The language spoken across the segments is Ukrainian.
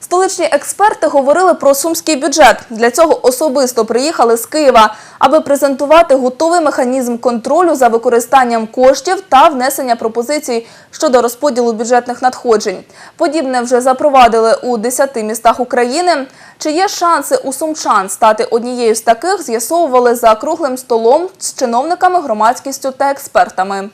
Столичні експерти говорили про сумський бюджет. Для цього особисто приїхали з Києва, аби презентувати готовий механізм контролю за використанням коштів та внесення пропозицій щодо розподілу бюджетних надходжень. Подібне вже запровадили у 10 містах України. Чи є шанси у сумчан стати однією з таких, з'ясовували за круглим столом з чиновниками, громадськістю та експертами.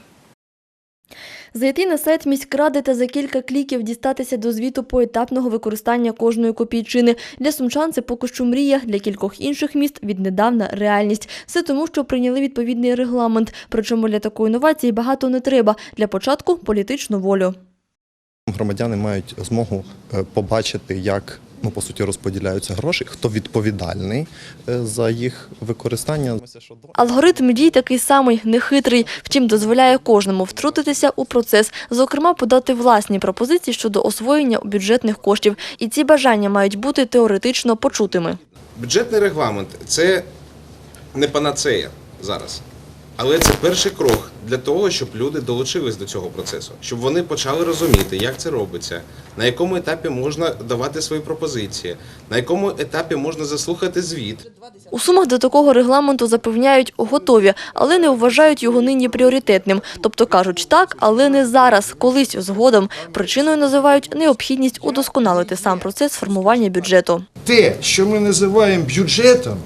Зайти на сайт міськради та за кілька кліків дістатися до звіту поетапного використання кожної копійчини. Для сумчан це поки що мрія, для кількох інших міст віднедавна реальність. Все тому, що прийняли відповідний регламент. Причому для такої інновації багато не треба. Для початку політичну волю. Громадяни мають змогу е, побачити, як ну по суті розподіляються гроші, хто відповідальний е, за їх використання. Алгоритм дій такий самий, нехитрий, втім дозволяє кожному втрутитися у процес, зокрема подати власні пропозиції щодо освоєння бюджетних коштів. І ці бажання мають бути теоретично почутими. Бюджетний регламент це не панацея зараз. Але це перший крок для того, щоб люди долучились до цього процесу, щоб вони почали розуміти, як це робиться, на якому етапі можна давати свої пропозиції, на якому етапі можна заслухати звіт. У Сумах до такого регламенту запевняють готові, але не вважають його нині пріоритетним. Тобто кажуть так, але не зараз, колись згодом. Причиною називають необхідність удосконалити сам процес формування бюджету. те, що ми називаємо бюджетом,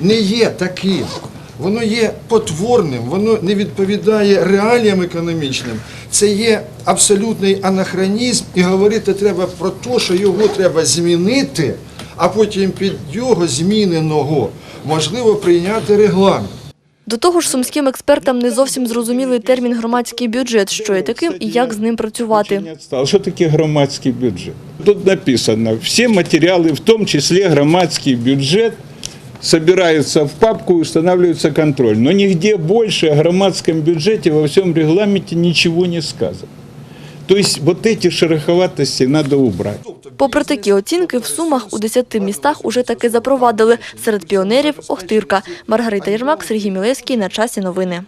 не є таким. Воно є потворним, воно не відповідає реаліям економічним. Це є абсолютний анахронізм, і говорити треба про те, що його треба змінити, а потім під його зміненого можливо прийняти регламент. До того ж, сумським експертам не зовсім зрозумілий термін громадський бюджет, що є таким і як з ним працювати. Не отстал. Что таке громадський бюджет? Тут написано, все материалы, в том числе громадский бюджет, собираются в папку и устанавливается контроль. Но нигде больше о громадском бюджете во всем регламенте ничего не сказано. То есть вот эти шероховатости надо убрать. Попри такі оцінки, в Сумах у 10 містах уже таки запровадили. Серед піонерів – Охтирка. Маргарита Єрмак, Сергій Мілевський. На часі новини.